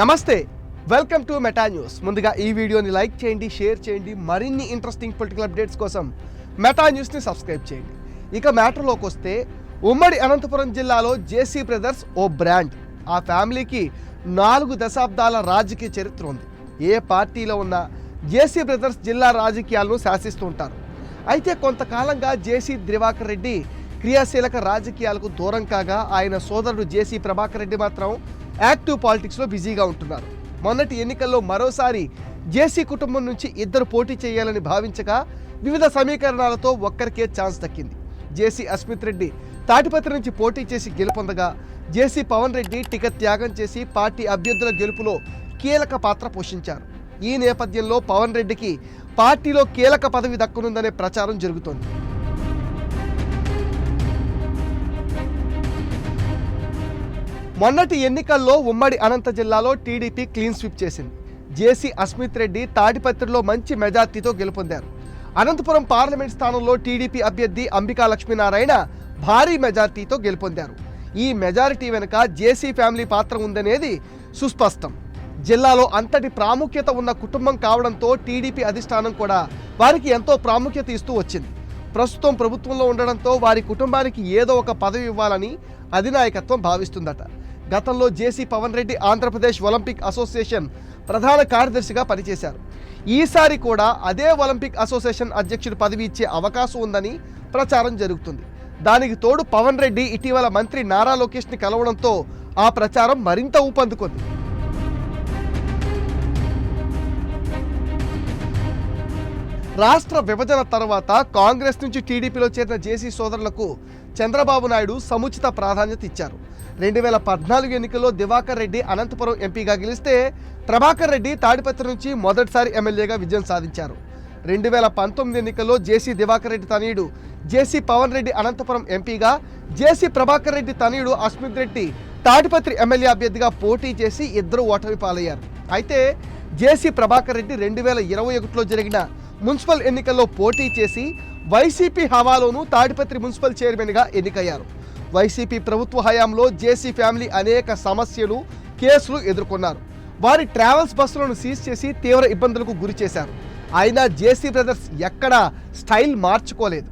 నమస్తే welcome to meta news. ముందుగా ఈ వీడియోని లైక్ చేయండి షేర్ చేయండి మరిన్ని ఇంట్రెస్టింగ్ పొలిటికల్ అప్డేట్స్ కోసం మెటా న్యూస్ని సబ్స్క్రైబ్ చేయండి. ఇక మ్యాటర్లోకి వస్తే ఉమ్మడి అనంతపురం జిల్లాలో జేసీ బ్రదర్స్ ఓ బ్రాండ్. ఆ ఫ్యామిలీకి నాలుగు దశాబ్దాల రాజకీయ చరిత్ర ఉంది. ఏ పార్టీలో ఉన్నా జేసీ బ్రదర్స్ జిల్లా రాజకీయాలను శాసిస్తూ ఉంటారు. అయితే కొంతకాలంగా జేసీ దివాకర్ రెడ్డి క్రియాశీలక రాజకీయాలకు దూరం కాగా ఆయన సోదరుడు జేసీ ప్రభాకర్ రెడ్డి మాత్రం యాక్టివ్ పాలిటిక్స్లో బిజీగా ఉంటున్నారు. మొన్నటి ఎన్నికల్లో మరోసారి జేసీ కుటుంబం నుంచి ఇద్దరు పోటీ చేయాలని భావించగా వివిధ సమీకరణాలతో ఒక్కరికే ఛాన్స్ దక్కింది. జేసీ అస్మిత్ రెడ్డి తాటిపత్రి నుంచి పోటీ చేసి గెలుపొందగా జేసీ పవన్ రెడ్డి టికెట్ త్యాగం చేసి పార్టీ అభ్యర్థుల గెలుపులో కీలక పాత్ర పోషించారు. ఈ నేపథ్యంలో పవన్ రెడ్డికి పార్టీలో కీలక పదవి దక్కనుందనే ప్రచారం జరుగుతోంది. మొన్నటి ఎన్నికల్లో ఉమ్మడి అనంత జిల్లాలో టీడీపీ క్లీన్ స్వీప్ చేసింది. జేసీ అస్మిత్ రెడ్డి తాడిపత్రిలో మంచి మెజార్టీతో గెలుపొందారు. అనంతపురం పార్లమెంట్ స్థానంలో టీడీపీ అభ్యర్థి అంబికా లక్ష్మీనారాయణ భారీ మెజార్టీతో గెలుపొందారు. ఈ మెజారిటీ వెనుక జేసీ ఫ్యామిలీ పాత్ర ఉందనేది సుస్పష్టం. జిల్లాలో అంతటి ప్రాముఖ్యత ఉన్న కుటుంబం కావడంతో టీడీపీ అధిష్టానం కూడా వారికి ఎంతో ప్రాముఖ్యత ఇస్తూ వచ్చింది. ప్రస్తుతం ప్రభుత్వంలో ఉండడంతో వారి కుటుంబానికి ఏదో ఒక పదవి ఇవ్వాలని అధినాయకత్వం భావిస్తుందట. గతంలో JC Pavan Reddy Andhra Pradesh olympic association ప్రధాన కార్యదర్శిగా పనిచేశారు. ఈసారి కూడా అదే ఒలింపిక్ అసోసియేషన్ అధ్యక్షుడి పదవి ఇచ్చే అవకాశం ఉందని ప్రచారం జరుగుతుంది. దానికి తోడు పవన్ రెడ్డి ఇటీవల మంత్రి నారా లోకేష్ని కలవడంతో ఆ ప్రచారం మరింత ఊపందుకుంది. రాష్ట్ర విభజన తర్వాత కాంగ్రెస్ నుంచి టీడీపీలో చేరిన జేసీ సోదరులకు చంద్రబాబు నాయుడు సముచిత ప్రాధాన్యత ఇచ్చారు. రెండు వేల పద్నాలుగు ఎన్నికల్లో దివాకర్ రెడ్డి అనంతపురం ఎంపీగా గెలిస్తే ప్రభాకర్ రెడ్డి తాడిపత్రి నుంచి మొదటిసారి ఎమ్మెల్యేగా విజయం సాధించారు. రెండు వేల పంతొమ్మిది ఎన్నికల్లో జేసీ దివాకర్ రెడ్డి తనయుడు జేసీ పవన్ రెడ్డి అనంతపురం ఎంపీగా జేసీ ప్రభాకర్ రెడ్డి తనయుడు అస్మిత్ రెడ్డి తాడిపత్రి ఎమ్మెల్యే అభ్యర్థిగా పోటీ చేసి ఇద్దరు ఓటమి పాలయ్యారు. అయితే జేసీ ప్రభాకర్ రెడ్డి రెండు వేల ఇరవై ఒకటిలో జరిగిన మున్సిపల్ ఎన్నికల్లో పోటీ చేసి వైసీపీ హవాలోనూ తాడిపత్రి మున్సిపల్ చైర్మన్గా ఎన్నికయ్యారు. వైసీపీ ప్రభుత్వ హయాంలో జేసీ ఫ్యామిలీ అనేక సమస్యలు కేసులు ఎదుర్కొన్నారు. వారి ట్రావెల్స్ బస్సులను సీజ్ చేసి తీవ్ర ఇబ్బందులకు గురి చేశారు. అయినా జేసీ బ్రదర్స్ ఎక్కడా స్టైల్ మార్చుకోలేదు.